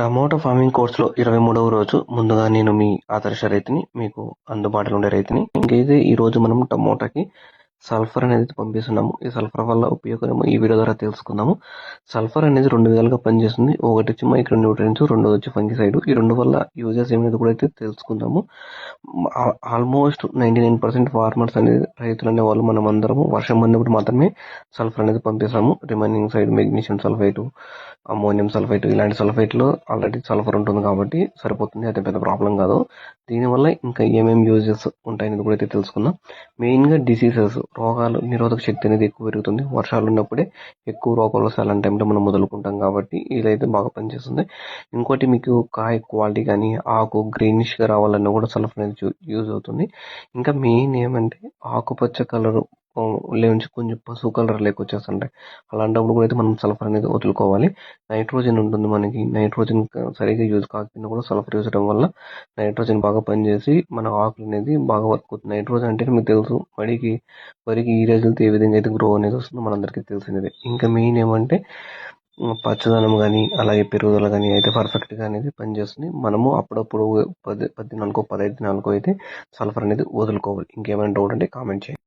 Tomato farming కోర్సులో ఇరవై మూడవ రోజు ముందుగా నేను మీ ఆదర్శ రైతుని మీకు అందుబాటులో ఉండే రైతుని. ఇంకైతే ఈ రోజు మనం టమోటాకి సల్ఫర్ అనేది పంపిస్తున్నాము. ఈ సల్ఫర్ వల్ల ఉపయోగం ఈ వీడియో ద్వారా తెలుసుకుందాము. సల్ఫర్ అనేది రెండు విధాలుగా పనిచేస్తుంది. ఒకటి వచ్చి మైక్రో న్యూట్రియన్స్ రెండోది వచ్చి ఫంగిసైడ్. ఈ రెండు వల్ల యూజెస్ ఏమైనా కూడా అయితే తెలుసుకుందాము. Almost ninety nine percent farmers అనేది రైతులు అనే వాళ్ళు మనం అందరము వర్షం పడినప్పుడు మాత్రమే సల్ఫర్ అనేది పంపిస్తాము. Remaining side magnesium sulphite ammonium sulphite ఇలాంటి సల్ఫైట్లో ఆల్రెడీ సల్ఫర్ ఉంటుంది కాబట్టి సరిపోతుంది. అయితే పెద్ద ప్రాబ్లం కాదు. దీనివల్ల ఇంకా ఏమేమి యూజెస్ ఉంటాయనేది కూడా అయితే తెలుసుకుందాం. మెయిన్గా డిసీజెస్ రోగాలు నిరోధక శక్తి అనేది ఎక్కువ పెరుగుతుంది. వర్షాలు ఉన్నప్పుడే ఎక్కువ రోగాలు వస్తాయి అలాంటి టైంలో మనం మొదలుకుంటాం కాబట్టి ఇదైతే బాగా పనిచేస్తుంది. ఇంకోటి మీకు కాయ క్వాలిటీ కానీ ఆకు గ్రీనిష్గా రావాలన్నా కూడా సల్ఫర్ అనేది యూజ్ అవుతుంది. ఇంకా మెయిన్ ఏమంటే ఆకుపచ్చ కలర్ లేచి కొంచెం పసుపు కలర్ లేక వచ్చేస్తుంటాయి అలాంటప్పుడు కూడా అయితే మనం సల్ఫర్ అనేది వదులుకోవాలి. నైట్రోజన్ ఉంటుంది మనకి. నైట్రోజన్ సరిగ్గా యూజ్ కాకపోయినా కూడా సల్ఫర్ యూజ్ చేయడం వల్ల నైట్రోజన్ బాగా పనిచేసి మన ఆకులు అనేది బాగా వర్క్ అవుతుంది నైట్రోజన్ అంటే మీకు తెలుసు వరికి వరికి ఈ రోజులతో ఏ విధంగా అయితే గ్రో అనేది వస్తుందో మనందరికీ తెలిసినది. ఇంకా మెయిన్ ఏమంటే పచ్చదనం కానీ అలాగే పెరుగుదల కానీ అయితే పర్ఫెక్ట్గా అనేది పనిచేస్తుంది. మనము అప్పుడప్పుడు పది పది దినాలకో పదహైదు దినాలకో అయితే సల్ఫర్ అనేది వదులుకోవాలి. ఇంకేమైనా డౌట్ అంటే కామెంట్ చేయండి.